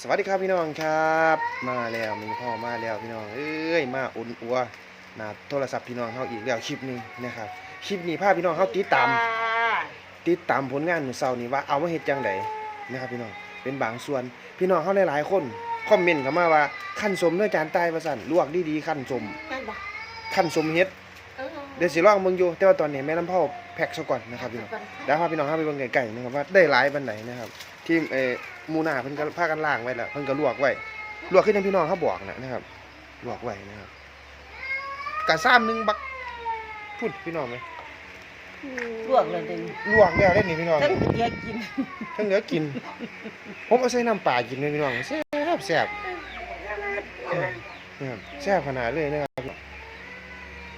สวัสดีครับพี่น้องครับ มาแล้วมีพ่อมาแล้วพี่น้อง เอ้ยมาอุ่นอัวหน้าโทรศัพท์พี่น้องเขาอีกแล้วคลิปนี้นะครับคลิปนี้พาพี่น้องเขาติดตามติดตามผลงานมื้อเช้านี้ว่าเอามาเฮ็ดจังไดนะครับพี่น้องเป็นบางส่วนพี่น้องเขาหลายๆคนคอมเมนต์เข้ามาว่าขั้นสมเนื้อจานใต้ว่าซั่นลวกดีๆขั้นสมนั่นบ่ขั้นสมเฮ็ดเออเดี๋ยวสิลองเบิ่งอยู่แต่ว่าตอนนี้แม่น้ำเผาแพ็คซะก่อนนะครับพี่น้องแล้วพาพี่น้องเข้าไปเบิ่งไก่ๆนะครับว่าได้หลายบันไหนนะครับที่เอ่อห มูหน้าเพิ่นก็พากันล้างไว้แล้วเพิ่นก็ลวกไว้ลวกขึ้นยังพี่น้องเขาบอกนะนะครับลวกไว้นะครับกะซ้ำหนึงบักพูดพี่น้องไหมลวกเลยเด่นลวกแล้วได้นี่พี่น้องทั้งเดียกินทั้งเหลือกิน ผมเอาใส่น้ำปลากินเลยพี่น้องแซ่บแซ่บนะครับแซ่บขนาดเลยนะครับ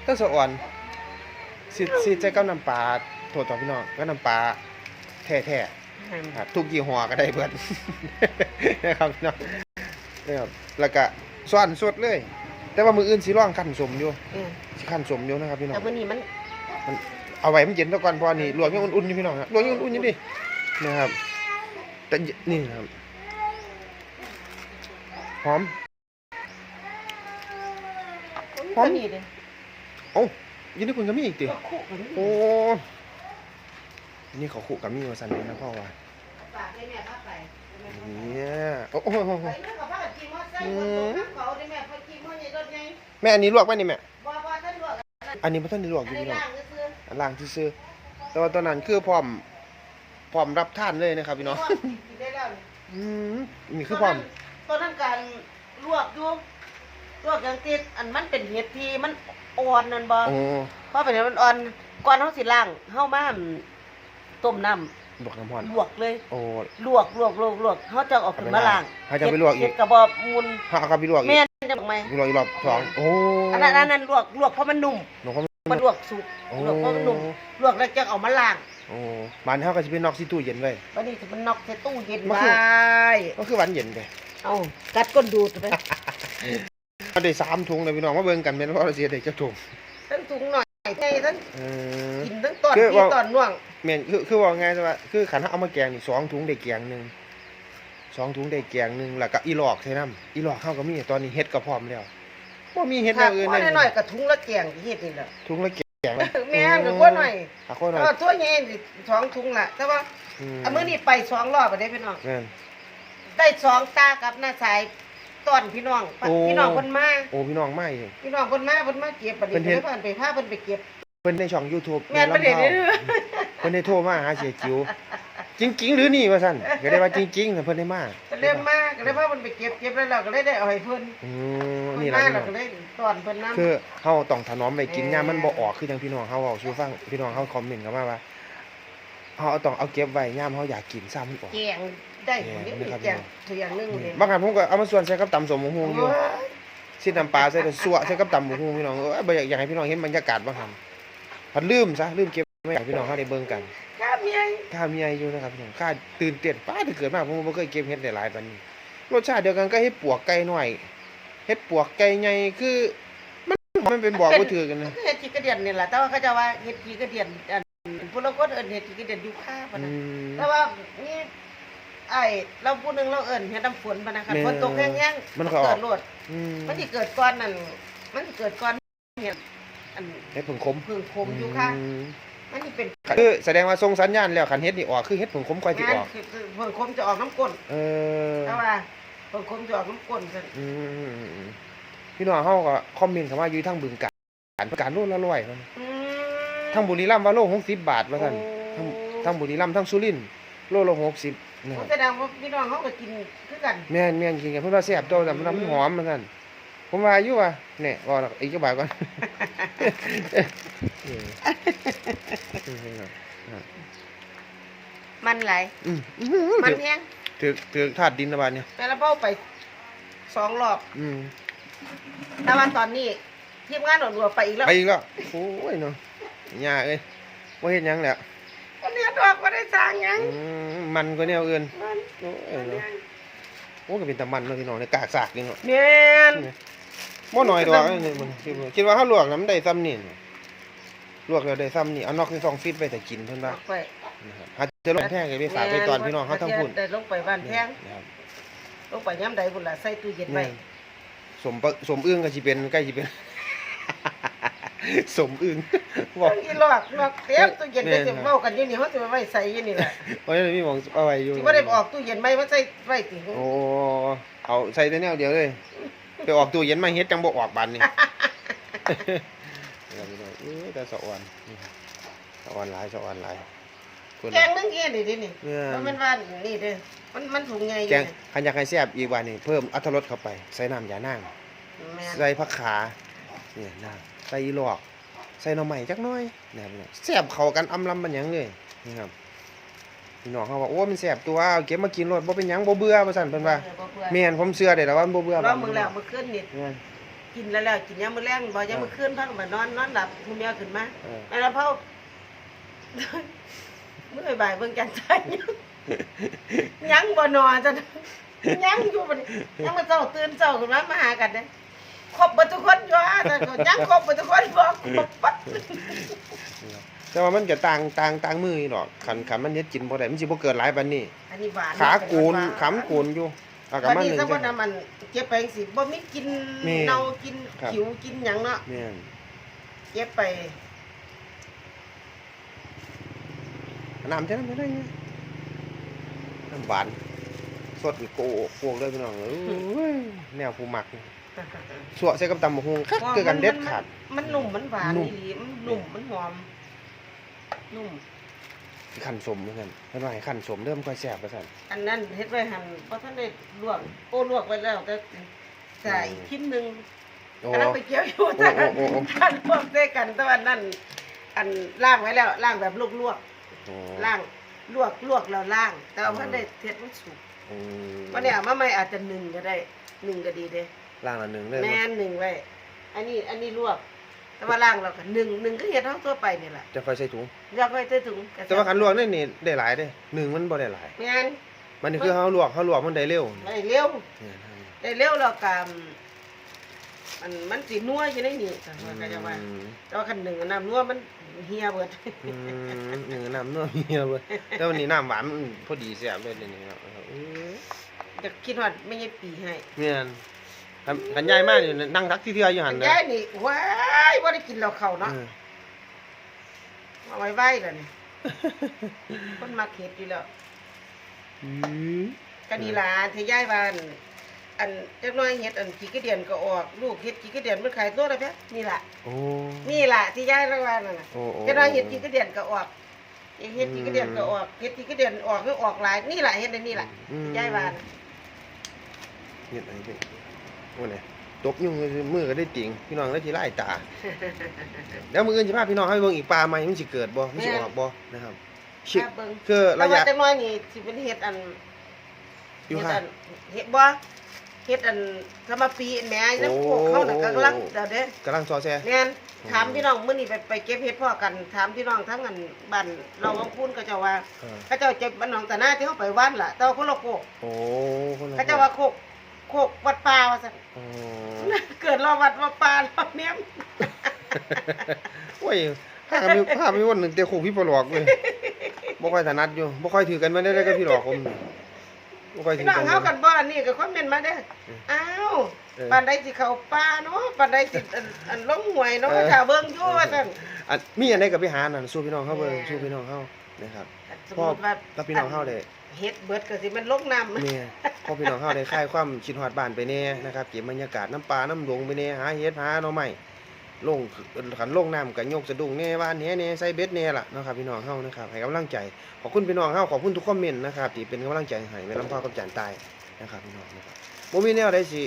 ถ้าสะอ่อนสิสิใจกับน้ำปลาโทษต่อพี่น้องก็น้ำปลาแท้ๆครับ ทุกยี่ห้อก็ได้เบิดนะครับพี่น้องนะครับแล้วก็ส่วนสดเลย แต่ว่ามืออื่นสิร่องขั้นสมอยู่เออสิขั้นสมอยู่นะครับพี่น้องแต่วันนี้มันเอาไว้มันเย็นซะก่อนเพราะว่านี่ลวกยังอุ่นๆอยู่พี่น้องครับลวกยังอุ่นๆอยู่ดินะครับแต่นี่นะครับหอมพร้อมก็นี่เด้เอ้ายินดีคุณก็มีอีกติก็คู่กันนี่โอ้อั นนี่เขาขู่กับมีมาสั่นเลยนะพ่อว่าฝากให้แม่พาไปเนี่ยโอ้โหไปนั่งกับพากันขี่มอเตอร์ไซค์คนตกน้ำเขาได้แม่พอขี่มอเตอร์ไซค์รถไงแม่อันนี้ลวกไหมนี่แม่บ่บ่ท่านลวกอันนี้พ่ท่านได้ลวกออันยู่นี้พี่น้องล่างซื่ออันล่างที่ซื้อแต่ว่าตอนนั้นคือพร้อมพร้อมรับท่านเลยนะครับพี่ๆน้องกินได้แล้วนี่อืมนี่คือพร้อมตอนนั้นการลวกอยู่ลวกอย่างติดอันมันเป็นเห็ดที่มันอ่อนนั่นบ่โอ้เพราะเป็นเห็ดมันอ่อนก่อนเฮาสิล้างเฮามา ต้มน้ำลวกน้ำร้อนลวกเลย โอ้ ลวกลวกลวกลวกเขาจะเออกขึ้นมาล้างเขาจะไปลวกอีก เฮ็ดกระบอกมูลถ้าเอากลับไปลวกอีแม่กนจะบอกไหมลวกอีกรอบสองโอ้อันนั้นอันนั้นลวกลวกเพราะมันนุ่มหนูก็มันลวกสุกโอ้ลวกเพราะมันนุ่มลวกแล้วจะเอามาล้างโอ้บ้านเฮาก็สิเป็นนอกที่ตู้เย็นไว้ วันนี้จะมันนอกใส่ตู้เย็นมันไว้คือ ก็คือหวันเย็นไปเอากัดก้นดูดไปเอาได้สามถุงเลยพี่น้องมาเบิ่งกันแม่นว่าเราสิได้จักถุงทั้งถุงหน่อยไงทั้งเออ กินทั้งตอนคือกินว่า ตอนน่วง แม่นคือคือว่าไงซะว่าคือขันเอามาแกงนี่สองถุงได้แกงหนึงสองถุงได้แกงหนึงแล้วก็อีหลอกใส่น้ำอีหลอกเฮาก็มีตอนนี้เฮ็ดก็พร้อมแล้วบ่มีเฮ็ดแนถ้าวอื่นว่าเลยหน่อยๆกับถุงละแกงที่เฮ็ดนี่แหละถุงละแกงเลยแม่นกับว่าหน่อยหาคนหน่อยก็ทั่วแง่สิสองถุงละแต่ว่ามอันมื้อนี้ไปสองรอบไปได้พี่น้องแม่นได้สองตากับหน้าสายตอนพี่น้องโอ้พี่น้องเพิ่นมาโอ้พี่น้องมาเองพี่น้องเพิ่นมาเพิ่นมาเก็บบัดเพิ่นี้นเฮ็เพิ่ดนไปพาเพิ่นไปเก็บเพิ่นในช่อง YouTube แม่นบ่ได้เด้อ เพิ่นได้โทรมาหาเสียจิ๋วจริง ๆ หรือนี่ว่าซั่นก็ได้ว่าจริงๆน่ะเพิ่นได้มาก็เลยมาก็เลยพาเพิ่นไปเก็บเก็บแล้วเราก็เลยได้เอาให้เพิ่นอืมเพิ่นี่นล่ะมาพี่เราน้องก็เลยตอนเพิ่นนำคือเฮาต้องถนอมไว้กินเออยามมันบ่ออกคือจังพี่น้องเฮาเว้าสู่ฟังพี่น้องเฮาคอมเมนต์เข้ามาว่าเฮาต้องเอาเก็บไว้ยามเฮาอยากกินซ้ำมันออกแกงได้ผลแกงนี่นะครับแกงตัวอย่างหนึงเลยบางครั้งผมก็เอามาส่วนใส่กับตำสมหมูอยู่ สิน้ำปลาใส่กับสั่วใส่กับตำหมูพี่น้องเอ้ยบ่อยากอยากให้พี่น้องเห็นบรรยากาศบางครั้งพันลืมซะลืมเก็บ ไว้ให้พี่น้องเฮาได้เบิ่งกันข้าเมียข้ามีอายุนะครับพี่น้องข้าตื่นเต้นป้าที่เกิดมาผมบ่เคยเก็บเห็ดได้หลายปานนี้รสชาติเดียวกันก็เฮ็ดปวกไก่น้อยเฮ็ดปวกไก่ใหญ่คือ มันมันเป็นบอกบ่ถือกันนะเฮ็ดขี้กระเดียนนี่แหละแต่ว่าเขาจะว่าเฮ็ดขี้กระเดียนอันพวกเราก็เอิ้นเฮ็ดขี้กระเดียนอยู่ค่าปะอืนะมแต่ว่านี่ไอ้เราผู้หนึงเราเอิ้นเฮ็ดน้ำฝนปะนะคะแม่ฝนตกแห้งๆมันก็ออกเกิดโลดอืมมันสิเกิดก่อนนั่นมันสิเกิดก่อนเฮ็ดอันเฮ็ดผงขมพึ่งคมอยู่ค่ะอื มมันสิเป็นคือแสดงว่าส่งสัญญาณแล้วคันเฮ็ดนี่ออกคือเฮ็ดผงขมค่อยสิงาอนอก คือคือพึ่งคมจะออกน้ำก้นเออแต่ว่าพึ่งคมจะออกน้ำก้นซั่นอืมพี่น้องเฮาก็คอมเมนต์เข้ามาอยู่ทั้งบึงกาฬการโลละร้อยว่าซั่นอืมทั้งบุรีรัมย์ว่าโล60บาทว่าซั่นโอ้ทั้งทั้งบุรีรัมย์ทั้งสุรินทร์โลละ60นะครับแสดงว่าพี่น้องเขาก็กินคือกัน แม่นแม่นกินกันเพิ่นว่าแซ่บตัวแต่มันมันหอมมันซั่น ผมว่าอยู่ว่าแน่ว่าอีกจักบาทก่อนเออเออมันไหลายอืมมันถือแห้งถือถือธาตุดินนะบาดเนี่ยแต่ละเบ้าไปสองรอบอืมแต่ว่าตอนนี้ทีมงานหนวดไปอีกแล้วไปอีกแล้วโอ้ยเนาะยากเอ้ยบ่เฮ็ดหยังแล้ววันนี้ดอกก็ได้สร้างหยังอืมมันก็แนวอื่นมันโอ้ยเนาะโอ้ก็เป็นตะมันเนาะพี่น้องเนี่ยกากสากนี่เนาะแม่น บ่น้อยดอกอันนี่มันคิดว่าคิดว่าเฮาลวกน้ำได้ซ้ำนี่ลวกแล้วได้ซ้ำนี่เอานอกคือ2ฟิตไว้แต่กินเพิ่นว่าออกไปนะครับหาจะลงแพงก็ไปฝากไปตอนพี่น้องเฮาทั้งพุ่นได้ลงไปบ้านแพงนะครับลงไปย่ำใดพุ่นล่ะใส่ตู้เย็นไว้แม่นสมปะสมอึ้งก็สิเป็นใกล้สิเป็น สมอึ้งบต้ออกงอีหลอกลอกเต็มตู้เย็นไปแม่นสิครับเว้ากันอยู่นี่เฮาสิไว้ใส่อยู่นี่แหละเพราะฉะนั้นมีหมองเอาไว้อยู่สิบ่ได้ออกตู้เย็นไว้ว่าใส่ไว้ติโอ้เอาใส่แต่แนวเดียวเลยไป ออกตู้เย็นมาเฮ็ดจังบ่ออกบันนี่เอาไปเลยเอ้ยแต่สะออนนี่สะออนหลายสะออนหลายคนแกงนึงเงี้ยนี่ดินี่เนี่ยเพราะมันว่านี่เด้อมันมันถุงใหญ่อแกยู่งคันอยากให้แซ่บอีกว่านี่เพิ่มอรรถรสเข้าไป ใส่น้ำยานางแม่นใส่ผักขาเนี่ยนางใส่อีหลอก ใส่หน่อไม้จักหน่อยนะครับพี่น้องแซ่บเข้ากันอำลำมันหยังเลยนะครับ พี่น้องเขาว่าโอ้มันแซ่บตัวเอาเก็บมากินรสบ่เป็นหยังบ่เบื่อว่าซั่นเพิ่นว่าเออบ่เบื่อแม่นผมเชื่อได้แล้วว่ามันบ่เบื่อรอบมือแล้วมื้อคืนนี่แม่น กินแล้วแล้วกินยามมื้อแลงบ่ยามมื้อคืนพักมานอนนอนหลับมื้อเมียขึ้นมาเออแม่แล้วเผามื้อบ่ายเบิ่งกันใจยังบ่นอนจังยังอยู่บัดนี้ยังมาเช้าตื่นเช้าขึ้นมามาหากันเด้ครบเบ่ทุกคนอยู่อะแต่ก็ยังครบเบ่ทุกคนบ่ครบปัด แต่ว่ามันก็ต่างต่างต่างมืออยู่ดอกคันคันมันเฮ็ดกินบ่ได้มันสิบ่เกิดหลายปานนี้อันนี้หวานขาโกนขำโกนอยู่เอากับบัดมันนี้หนึ่งสมมุจัติงว่ามันเก็บไปจังซี่บ่มีกินแม่เน่ากินครับขิวกินหยังเนาะแม่นเก็บไปน้ำเท่านั้นไม่ได้ไงน้ำหวานสดโกโกกเลยพี่น้องเอ้ยแนวผู้มักสวใส่กับตำบักหุ่งคักคือกันเด็ดขาดมันนุ่มมันหวานนุ่มอีหลีมันนุ่มมันหอม นุ่มขันสมเหมือนกันเพิ่นว่าให้ขันสมเริ่มค่อยแซ่บว่าซั่น อันนั้นเฮ็ดไว้หั่นบ่ทันได้ลวกโอ้ลวกไว้แล้วแต่ใส่อีกพิมพ์หนึงโอ้กำลังไปเกี่ยวอยู่แต่โอ้โอ้โอ้ ท่านลวกด้วยกันแต่ว่านั่นอันล่างไว้แล้วล่างแบบลวกโอ้ๆล่างลวกลวกแล้วล่าง แต่ว่าเพิ่นได้เฮ็ดมันสุกอืมวันนี้เอามาใหม่อาจจะหนึ่งก็ได้หนึ่งก็ดีเด้ ล่างละหนึ่งเลยแม่เนาะนหนึ่งไว้ อันนี้ อันนี้ลวก แต่ว่าล่างเราก็หนึ่งหนึ่งก็เฮ็ดเท่าทั่วไปนี่แหละจะค่อยใส่ถุงอยากไว้ใต้ถุงระแต่ว่าคันลวกนี่นี่ได้หลายเด้หนึ่งมันบ่ได้หลาย แม่นมันนี่คือเฮาลวกเฮาลวกมันได้เร็วได้เร็วเนี่ยนะได้เร็วแล้วก็มันมันสินัวอยู่ในนี่แต่ว่าก็จะว่าอืมแต่ว่าคันหนึ่งอันน้ำนัวมันเฮียเบิด อืมหนึ่งน้ำนัวเมียเว้ยแต่วันนี้น้ำหวานมันพอดีแซ่บเลยเดี๋ยวนี่ครับเอ้ยจะคิดว่าไม่ใช่ปีให้เมีย นคันคันยายมากอยู่นั่งทักที่เทืออยู่หันเลยยายนี่ว้ายว่าได้กินเหล้าเขาเนาะเออเอาไว้ไว้แล้วนี่คนมาเข็ดอยู่แล้วอืมก็นี่ล่ะที่ยายว่าอันอันจักหน้อยเฮ็ดอันขี้กระเดียนก็ออกลูกเฮ็ดขี้กระเดียนมันขายตัวละแพะนี่ล่ะโอ้นี่ล่ะที่ยายระว่านั่นน่ะโอ้โอ้จักหน้อยเฮ็ดขี้กระเดียนก็ออกเฮ็ดขี้กระเดียนก็ออกเฮ็ดขี้กระเดียนออกคือออกหลายนี่ล่ะเฮ็ดได้นี่ล่ะอืมที่ยายว่าน่ะเฮ็ดอะไรเป็นโอ้เนี่ยตบยุ่งเลยมือก็ได้ติ่งพี่น้องได้ทีไล่ตา แล้วมืออื่นสิพาพี่น้องให้เบิ่งอีกปลาใหม่มันสิเกิดบ่มันสิออกบ่นะครับชิถ้าเบิ่งคือแต่ระว่ายะจักหน้อยนี่สิเป็นเฮ็ดอันอยู่เฮ็ดค่ะอันเฮ็ดบ่เฮ็ดอันสมาปีแหม่น้ำโคกเขาน่ะกำลังเดี๋ยวเด้กำลังซอแซ่แม่นถามพี่น้องมื้อนี้ไปไปเก็บเฮ็ดพ่อกัน ถามพี่น้องทั้งอันบ้านเราวังพูนก็เจ้าว่าเออเขาเจ้าเจ็บบ้านหนองตะหน้าที่เขาไปว่านล่ะแต่ว่าคนละโคกโอ้คนละเขาเจ้าว่าโคก โคกวัดป่าว่าซั่นโอ้เกิดรอวัดว่าป่ารอเนี้ยมโอ้ยถ้าก็มีถ้ามีวันหนึงเตะโคกพี่ปลอกเลยบ่ค่อยถนัดอยู่บ่ค่อยถือกันมาได้กับพี่หลอกผมบ่ค่อยถืพี่อน้องกันเฮากันบ่อันนี้ก็คอมเมนต์มาเด้ออ้าวเออ ปานใดสิเข้าป่าเนาะปานใดสิอันอันลงห้วยเนาะเออ ถ้าเบิ่งอยู่ว่าซั่น อันมีอันใดก็ไปหานั่นสู้พี่น้องเฮาเบิ่งแม่ สู้พี่น้องเฮานะครับ สมมุติว่ากับพี่น้องเฮาได้ เฮ็ดเบิดก็สิมันลงน้ำ เนี่ยพอพี่น้องเฮาได้คลายความคิดฮอดบ้านไปแน่นะครับเก็บบรรยากาศน้ำปลาน้ำดงไปแน่หาเฮ็ดหาหน่อไม้ลงขันลงน้ำก็ยกสะดุ้งแน่ว่านแหน่แน่ใส่เบ็ดแน่ล่ะเนาะครับพี่น้องเฮานะครับให้กำลังใจขอบคุณพี่น้องเฮาขอบคุณทุกคอมเมนต์นะครับที่เป็นกำลังใจให้แม่ลำพ่อกับจานตายนะครับพี่น้องนะครับบ่มีแนวใดสิ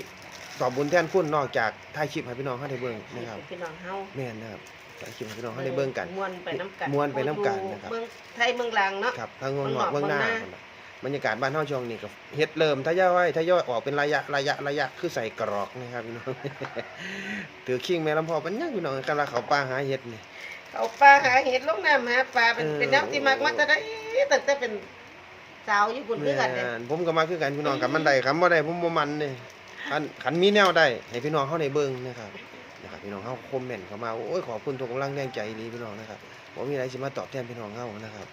ตอบบุญแทนคุณนอกจากถ่ายคลิปให้พี่น้องเฮาได้เบิ่งนะครับพี่น้องเฮาแม่นนะครับถ่ายคลิปให้พี่น้องเฮาได้เบิ่งกันม่วนไปน้ำกันม่วนไปนำกันนะครับเมืองไทยเมืองลางเนาะครับทางงอนเบิ่งหอกหอกเบื้องหน้าเบิ่งหน้าพุ่นน่ะบรรยากาศบ้านเฮาช่วงนี้ก็เฮ็ดเริ่มทยอยไว้ทยอยออกเป็นระยะระยะระยะคือใส่กรอกนะครับพี่น้องถือคิงแม่ลำพอปัญญาพี่น้องกำลังเขาป่าหาเฮ็ดนี่เอาปลาหาเห็ดลงน้ำหาปลาเป็นเออเป็นน้ำที่มักมาจะได้ตั้งแต่เป็นสาวญี่ปุ่นคือกันเนี่ยแม่นผมก็มาคือกันพี่น้องกับมันได้คำบ่ได้ผมบ่มันนี่คันคันมีแนวได้ให้พี่น้องเฮาได้เบิ่งนะครับนะครับพี่น้องเฮาคอมเมนต์เข้ามาโอ้ยขอบคุณทุกกำลังแรงใจดีพี่น้องนะครับบ่มีอะไรสิมาตอบแทนพี่น้องเฮานะครับ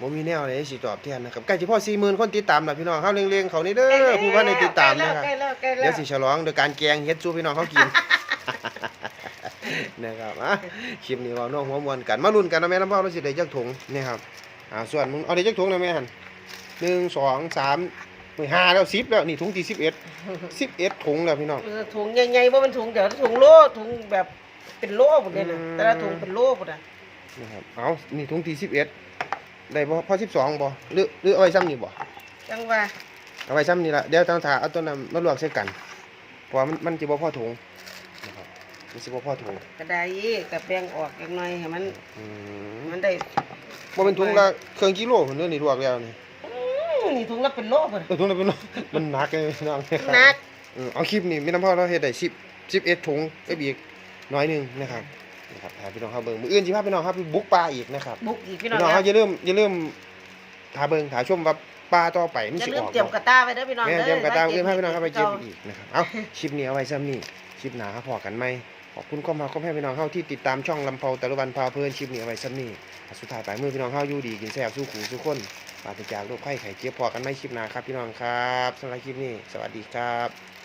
บ่มีแนวไหนสิตอบแทนนะครับใกล้สิพอ40,000คนติดตามแล้วพี่น้องเฮาเร่งๆเขานี่เด้อผู้ว่าได้ติดตามนะครับใกล้แล้วใกล้แล้วเดี๋ยวสิฉลองโดยการแกงเฮ็ดสู้พี่น้องเขากินนะครับอะคลิปนี้เว่าน้องหัวมวนกันมาลุ้นกันนะแม่น้ำพ่อเราสิได้จักถุงนี่ครับอ่าส่วนมึงเอาได้จักถุงนะแม่หันหนึ่งสองสามมือห้าแล้วสิบแล้วนี่ถุงที่สิบเอ็ดสิบเอ็ดถุงแล้วพี่น้องเออถุงใหญ่ๆบ่เป็นถุงเดี๋ยวถุงโลถุงแบบเป็นโลหมดเลยนะอืมแต่ละถุงเป็นโลหมดอะนะครับเอานี่ถุงที่สิบเอ็ด ได้บ่พอสิบสองบ่หรือหรือเอาไว้ซ้ำนี่บ่จังว่าเอาไว้ซ้ำนี่ละเดี๋ยวต้องถาเอาตัวนั้นมาลวกใส่กันเพราะว่ามันมันจะบ่พอถุงนะครับมันสิบ่พอถุงกระไดกับแบ่งออกจักหน่อยให้มันอืมมันได้บ่เป็นถุงละเครื่องกิโลพุ่นเด้อนี่ลวกแล้วนี่อื้อนี่ถุงละเป็นโลหมดเออถุงละเป็นโลมันหนักเลยพี่น้องหนัก เออเอาคลิปนี้มีน้ำพ่อเราเฮ็ดได้10 11ถุงเอ้ยอีกน้อยหนึงนะครับ นะครับพาพี่น้องเฮาเบิ่งมื้ออื่นสิพาพี่น้องเฮาไปบุกป่าอีกนะครับบุกอีกพี่พี่น้องน้องนะเฮาอย่าลืมอย่าลืมถาเบิ่งถาชมว่าป่าต่อไปมันอย่าสิลือมอกเตรียมกระตาไว้เด้อพี่น้องแม่ด้อเตรียมกระตาไว้เอื้อนให้พี่น้องเฮาไปเก็บก่าอีกนะครับ เอาคลิปนี้เอาไว้ซ้ำนี้คลิปหน้าครับพอกันไหมขอบคุณก็มาขอบให้พี่น้องเฮาที่ติดตามช่องลำเพาตะลุวันพาเพลินคลิปนี้เอาไว้ซ้ำนี้สุดท้ายปลายมือพี่น้องเฮาอยู่ดีกินแซ่บสู้ขู่สู้คนปราศจากโรคไข้ไข้เจ็บพอกันไหมคลิปหน้าครับพี่น้องครับสำหรับคลิปนี้สวัสดีครับ